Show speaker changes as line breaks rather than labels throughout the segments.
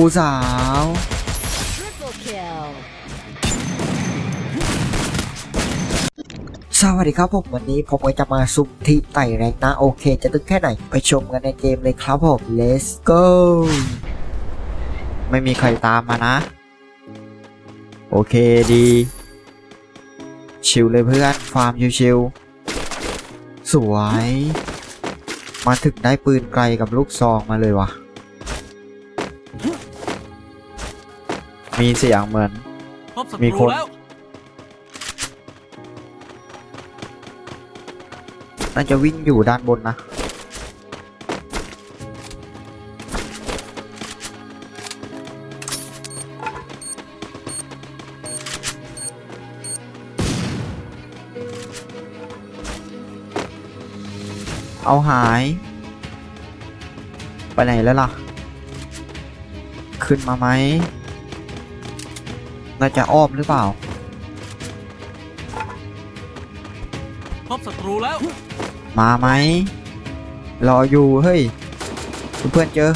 ผู้สาว
Triple kill.
สวัสดีครับผม วันนี้ผมก็จะมาซุปที่ไต่แรงนะ โอเค จะตึกแค่ไหน ไปชมกันในเกมเลยครับผม let's go ไม่มีใครตามมานะ โอเคดี ชิลเลยเพื่อน ฟาร์มชิวๆสวย มาถึงได้ปืนไกลกับลูกซองมาเลยวะ มีเสียงเหมือน
พบศัต
มี
รู
คน
แล้ว
น่าจะวิ่งอยู่ด้านบนนะ เอาหาย ไปไหนแล้วล่ะ ขึ้นมาไหม น่าจะอ้อมหรือเปล่า
พบศัตรูแล้ว
มาไหม รออยู่ เฮ้ย เพื่อนๆเจอ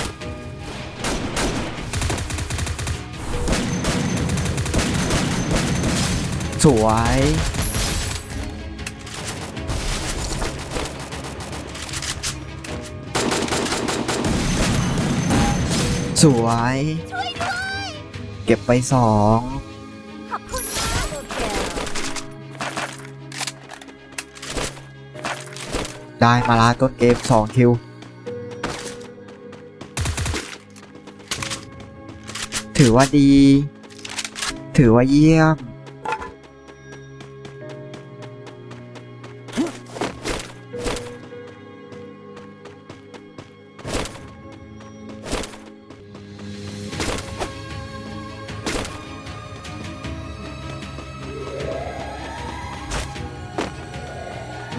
สวย สวย เก็บไปสอง ได้มาลาต้นเกม 2 คิว ถือว่าดี ถือว่าเยี่ยม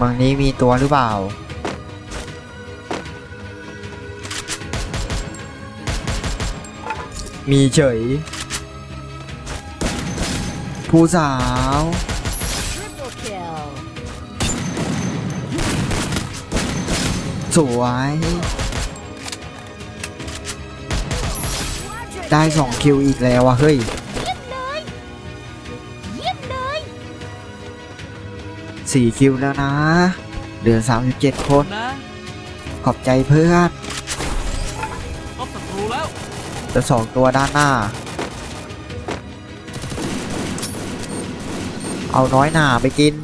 มืองนี้มีตัวหรือเปล่า มีเฉย ผู้สาว สวย ได้สองคิวอีกแล้วอะเฮ้ย 4 คิวแล้วนะ เหลือ 37 คนขอบใจเพื่อน
พบศัตรูแล้ว
จะสองตัวด้านหน้า เอาน้อยหนาไปกิน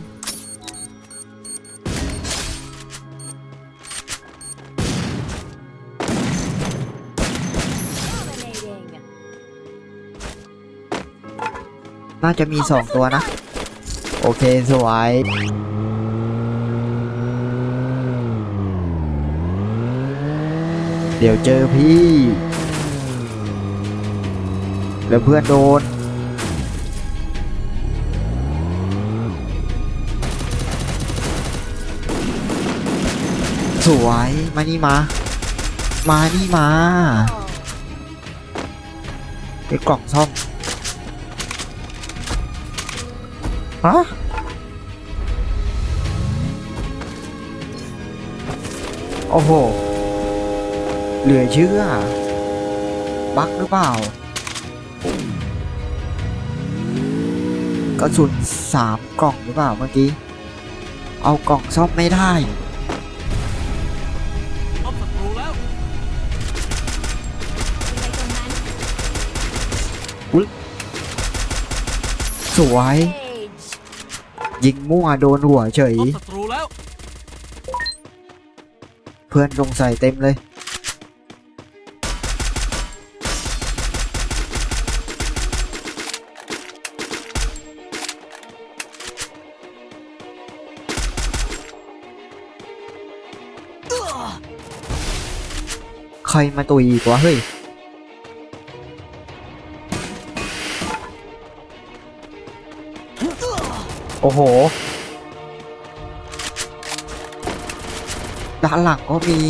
น่าจะมีสองตัวนะ โอเคสวยเดี๋ยวเจอพี่ แล้วเพื่อนโดน สวย มานี่มา มานี่มาไอ้กล่องซ่อม ฮะโอ้โห เหลือเชื่อ บักหรือเปล่า กระสุนสามกล่องหรือเปล่าเมื่อกี้ เอากล่องซ่อมไม่ได้
พบศัตรูแล้ว
สวย
Age.
ยิงมั่วโดนหัวเฉย
พบศัตรูแล้ว
เพื่อนลงใส่เต็มเลย ใครมาตุยอีกวะเฮ้ย อ้โห ด้านหลังก็มี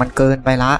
มันเกินไปละ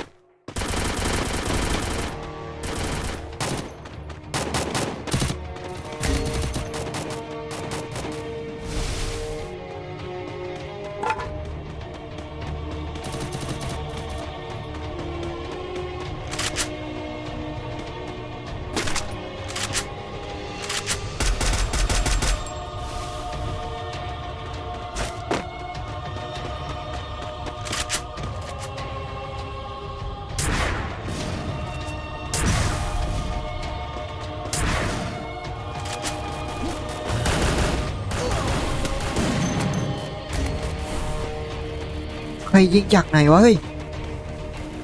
ไปยิงจากไหนวะเฮ้ย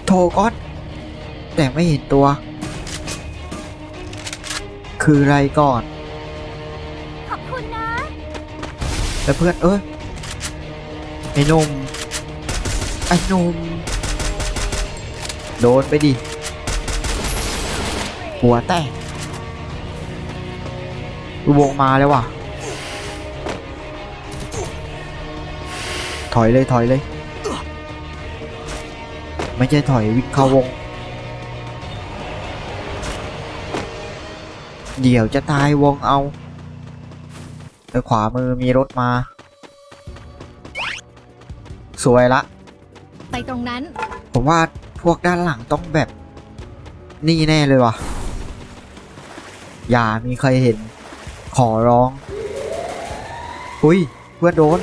โทรก้อนแต่ไม่เห็นตัว คืออะไรก่อน
ขอบคุณนะ
แล้วเพื่อนเอ้ยไอ้หนุ่มไอ้หนุ่มโดนไปดิ หัวแตกวงมาแล้วว่ะ ถอยเลยถอยเลย ไม่ใช่ถอยวิ่งเข้าวง เดี๋ยวจะตายวงเอาไปขวามือมีรถมา สวยละ
ไปตรงนั้น
ผมว่าพวกด้านหลังต้องแบบ นี่แน่เลยว่ะ อย่ามีใครเห็น ขอร้อง อุ้ย เพื่อนโดน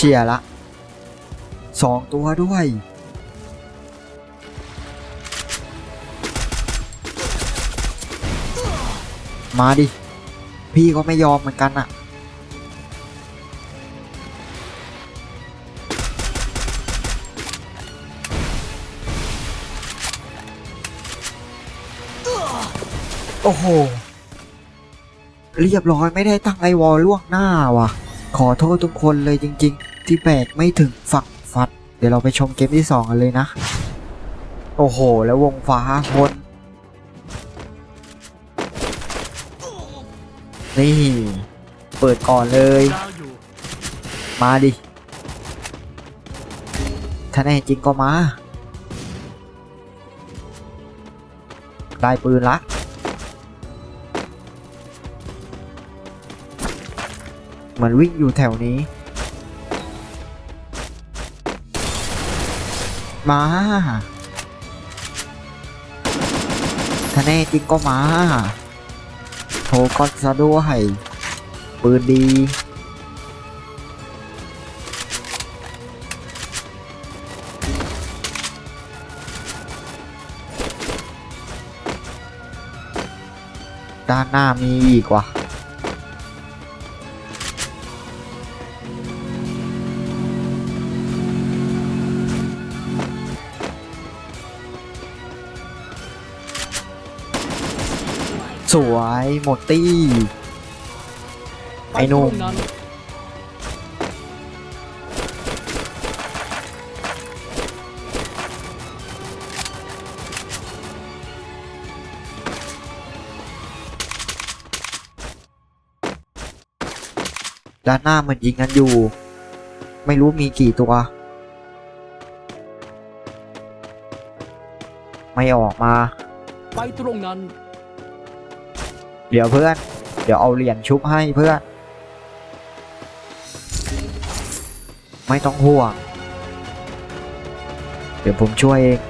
เชียร์ละสองตัวด้วย มาดิ พี่ก็ไม่ยอมเหมือนกันอะโอ้โห เรียบร้อยไม่ได้ตั้งไอวอลล่วงหน้าว่ะ ขอโทษทุกคนเลยจริง ๆ ที่แบกไม่ถึงฝักฟัด เดี๋ยวเราไปชมเกมที่สองกันเลยนะ โอ้โห แล้ววงฟ้าคนนี่ เปิดก่อนเลย มาดิถ้าแน่จริงก็มา ได้ปืนละเหมือนวิ่งอยู่แถวนี้ มาถ้าแน่จริงก็มาโทกอนซะด้วยปืนดีด้านหน้ามีอีกว่ะ สวยหมดตี้ ไอ้หนุ่ม
ปตรงนั้น
ด้านหน้าเหมือนยิงกันอยู่ ไม่รู้มีกี่ตัว ไม่ออกมา
ไปตรงนั้น
เดี๋ยวเพื่อน เดี๋ยวเอาเหรียญชุบให้เพื่อน ไม่ต้องห่วง เดี๋ยวผมช่วยเอง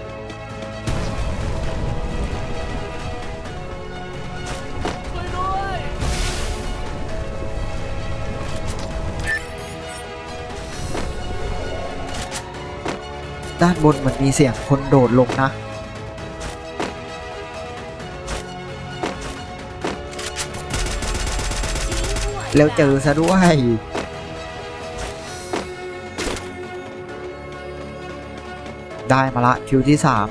ด้า
นบนมันมีเสียงคนโดดลงนะ แล้วเจอซะด้วยได้มาละคิวที่สาม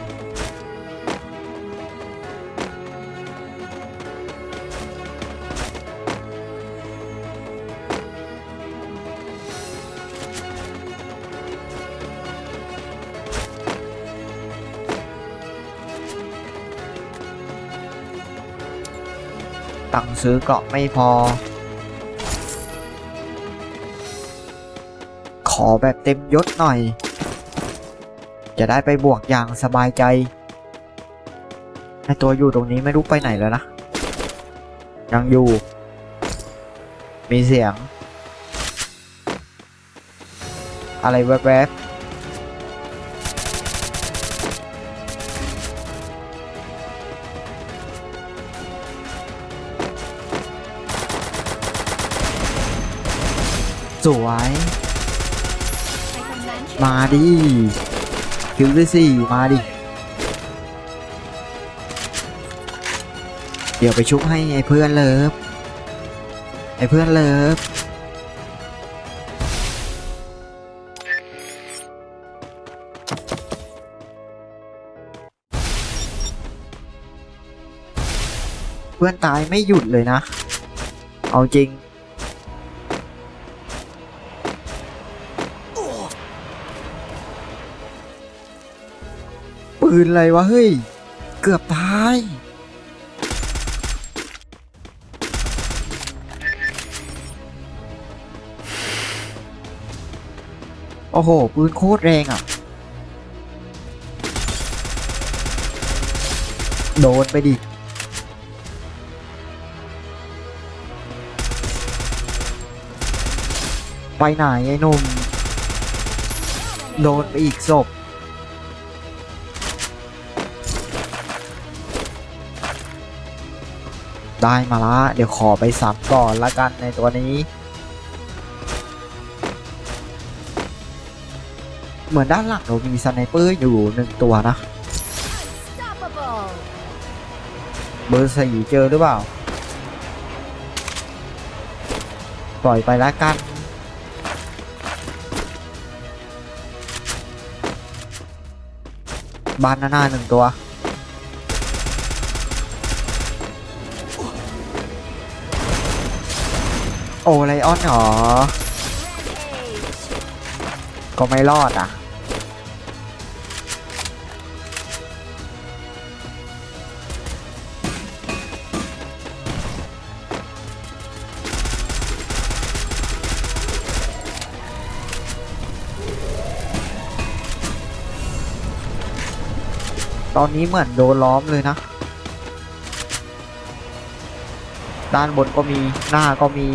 ตังค์ซื้อเกราะไม่พอ อแบบเต็มยศหน่อย จะได้ไปบวกอย่างสบายใจไอตัวอยู่ตรงนี้ไม่รู้ไปไหนแล้วนะ ยังอยู่ มีเสียง อะไรแวบๆสวย มาดิคิวด้วยสิมาดิ เดี๋ยวไปชุบให้ไอ้เพื่อนเลิฟ ไอ้เพื่อนเลิฟ เพื่อนตายไม่หยุดเลยนะ เอาจริง ปืนอะไรวะเฮ้ย เกือบตาย โอ้โห ปืนโคตรแรงอะ โดนไปดิไปไหนไอ้นุ่มโดนไปอีกศพ ได้มาละเดี๋ยวขอไปสับก่อนละกันในตัวนี้ เหมือนด้านหลังเรามีสไนเปอร์อยู่หนึ่งตัวนะ เบอร์สี่เจอหรือเปล่า ปล่อยไปล้วกันบานหน้าหนึ่งตัว โอไลออนเหรอ ก็ไม่รอดอะ ตอนนี้เหมือนโดนล้อมเลยนะด้านบนก็มี หน้าก็มี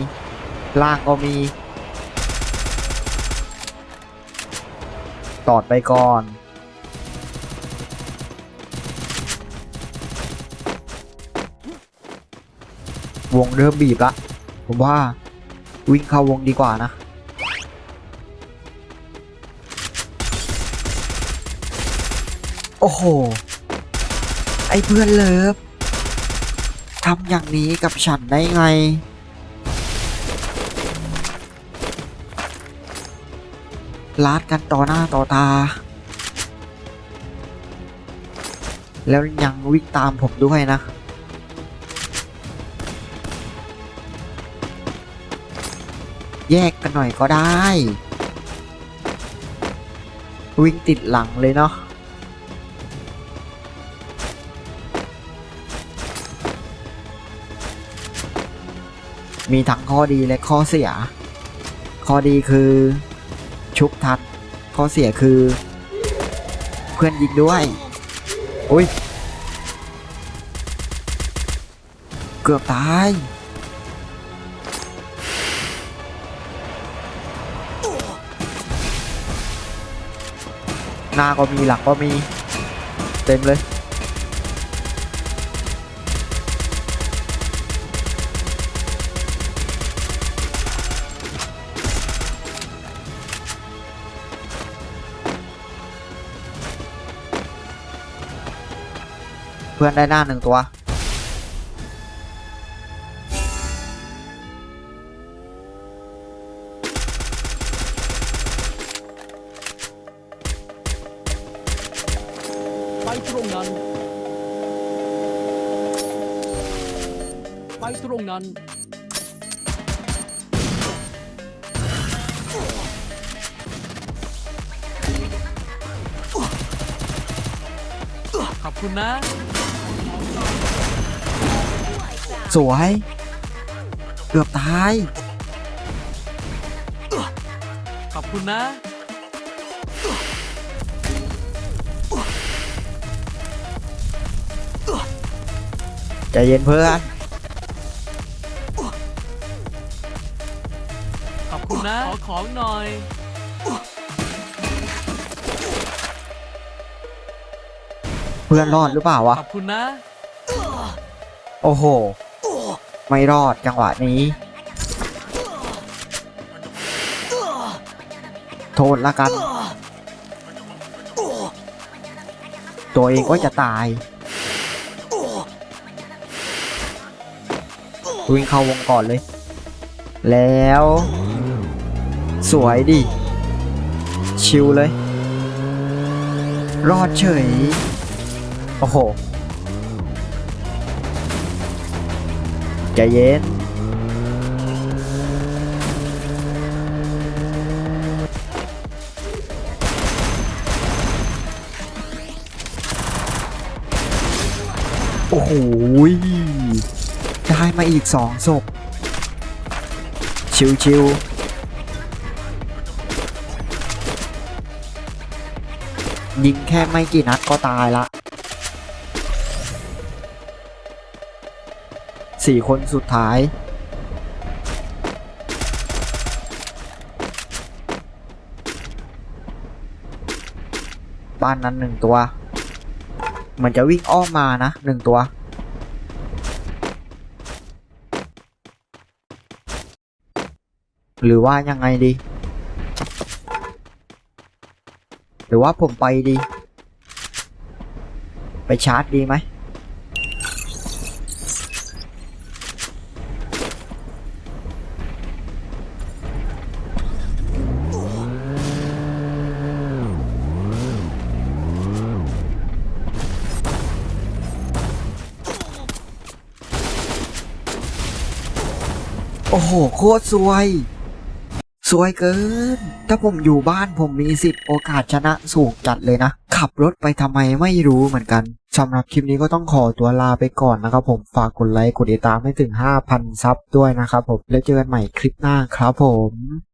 ล่างก็มีตอดไปก่อน วงเริ่มบีบละ ผมว่า วิ่งเข้าวงดีกว่านะ โอ้โห ไอเพื่อนเลิฟทำอย่างนี้กับฉันได้ไง ลาดกันต่อหน้าต่อตา แล้วยังวิ่งตามผมด้วยนะ แยกกันหน่อยก็ได้ วิ่งติดหลังเลยเนาะมีทั้งข้อดีและข้อเสีย ข้อดีคือ ชุบทันข้อเสียคือ เพื่อนยิงด้วยอุ้ยเกือบตาย หน้าก็มีหลังก็มี เต็มเลย พื่อนได้หน้าหนึ่งตัว
ไปตรงนั้น ไปตรงนั้น ขอบคุณนะ
สวย เกือบตาย
ขอบคุณนะ
ใจเย็นเพื่อน
ขอบคุณนะ ขอของหน่อย
เพื่อนรอดหรือเปล่าวะ
ขอบคุณนะ
โอ้โห ไม่รอดจังหวะนี้ โทษละกัน ตัวเองก็จะตาย วิ่งเข้าวงก่อนเลย แล้ว สวยดิ ชิวเลย รอดเฉย โอ้โห ใจเย็น โอ้โหยได้มาอีกสองศพ ชิวๆยิงแค่ไม่กี่นัดก็ตายละ สี่คนสุดท้าย บ้านนั้นหนึ่งตัวมันจะวิ่งอ้อมมานะหนึ่งตัว หรือว่ายังไงดี หรือว่าผมไปดี ไปชาร์จดีไหม โอ้โห โคตรสวย สวยเกิน ถ้าผมอยู่บ้านผมมีสิทธิ์โอกาสชนะสูงจัดเลยนะ ขับรถไปทำไมไม่รู้เหมือนกันสำหรับคลิปนี้ก็ต้องขอตัวลาไปก่อนนะครับผมฝากกดไลค์กดติดตามให้ถึง 5,000 ซับด้วยนะครับผมแล้วเจอกันใหม่คลิปหน้าครับผม